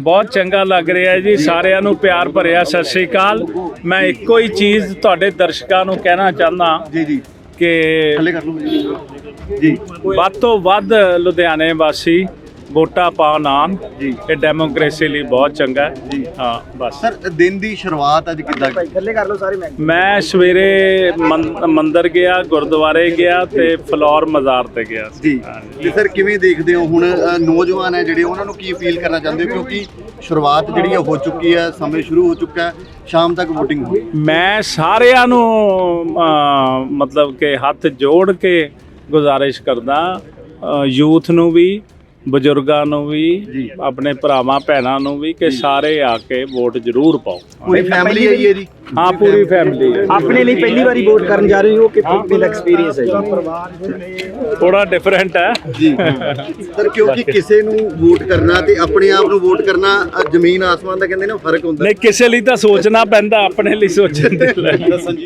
ਬਹੁਤ ਚੰਗਾ ਲੱਗ ਰਿਹਾ ਜੀ ਸਾਰਿਆਂ ਨੂੰ ਪਿਆਰ ਭਰਿਆ ਸਤਿ ਸ੍ਰੀ ਅਕਾਲ। ਮੈਂ ਇੱਕੋ ਹੀ ਚੀਜ਼ ਤੁਹਾਡੇ ਦਰਸ਼ਕਾਂ ਨੂੰ ਕਹਿਣਾ ਚਾਹੁੰਦਾ ਜੀ ਜੀ। ਕਿ ਜੀ। ਵੱਧ ਤੋਂ ਵੱਧ ਲੁਧਿਆਣੇ ਵਾਸੀ ਵੋਟਾਂ ਪਾਉਣ ਆਉਣ ਜੀ। ਇਹ ਡੈਮੋਕ੍ਰੇਸੀ ਲਈ ਬਹੁਤ ਚੰਗਾ ਹੈ। ਜੀ। ਹਾਂ ਬਸ। ਸਰ ਦਿਨ ਦੀ ਸ਼ੁਰੂਆਤ ਅੱਜ ਕਿੱਦਾਂ? ਮੈਂ ਸਵੇਰੇ ਮੰ- ਮੰਦਿਰ ਗਿਆ ਗੁਰਦੁਆਰੇ ਗਿਆ ਤੇ ਫਲੋਰ ਮਜ਼ਾਰ ਤੇ ਗਿਆ। ਸੀ। ਜੀ। ਤੇ ਸਰ ਕਿਵੇਂ ਦੇਖਦੇ ਹੋ ਹੁਣ ਨੌਜਵਾਨ ਹੈ ਜਿਹੜੇ ਉਹਨਾਂ ਨੂੰ ਕੀ ਫੀਲ ਕਰਨਾ ਚਾਹੁੰਦੇ ਹੋ? ਕਿਉਂਕਿ ਸ਼ੁਰੂਆਤ ਜਿਹੜੀ ਹੈ ਹੋ ਚੁੱਕੀ ਹੈ ਸਮੇਂ ਸ਼ੁਰੂ ਹੋ ਚੁੱਕਾ ਹੈ ਸ਼ਾਮ ਤੱਕ VOTING ਹੋਣੀ ਮੈਂ ਸਾਰਿਆਂ ਨੂੰ ਮਤਲਬ ਕਿ ਹੱਥ ਜੋੜ ਕੇ ਗੁਜ਼ਾਰਿਸ਼ ਕਰਦਾ ਯੂਥ ਨੂੰ ਵੀ ਬਜ਼ੁਰਗਾਂ ਨੂੰ ਵੀ। ਆਪਣੇ ਭਰਾਵਾਂ ਭੈਣਾਂ ਨੂੰ ਵੀ ਕਿ ਸਾਰੇ ਆ ਕੇ ਵੋਟ ਜ਼ਰੂਰ ਪਾਓ। ਪੂਰੀ ਫੈਮਿਲੀ ਆਈ ਹੈ ਜੀ। ਹਾਂ ਪੂਰੀ ਫੈਮਿਲੀ ਆਪਣੇ ਲਈ ਪਹਿਲੀ ਵਾਰੀ ਵੋਟ ਕਰਨ ਜਾ ਰਹੇ ਹੋ ਕਿ ਕਿੰਨਾ ਐਕਸਪੀਰੀਅੰਸ ਹੈ ਜੀ? ਥੋੜਾ ਡਿਫਰੈਂਟ ਹੈ। ਜੀ। ਸਰ ਕਿਉਂਕਿ ਕਿਸੇ ਨੂੰ ਵੋਟ ਕਰਨਾ ਤੇ ਆਪਣੇ ਆਪ ਨੂੰ ਵੋਟ ਕਰਨਾ ਜ਼ਮੀਨ ਆਸਮਾਨ ਦਾ ਕਹਿੰਦੇ ਨੇ ਫ਼ਰਕ ਹੁੰਦਾ। ਨਹੀਂ ਕਿਸੇ ਲਈ ਤਾਂ ਸੋਚਣਾ ਪੈਂਦਾ ਆਪਣੇ ਲਈ ਸੋਚਣ ਦੇ ਲਈ। ਦੱਸਣ ਜੀ।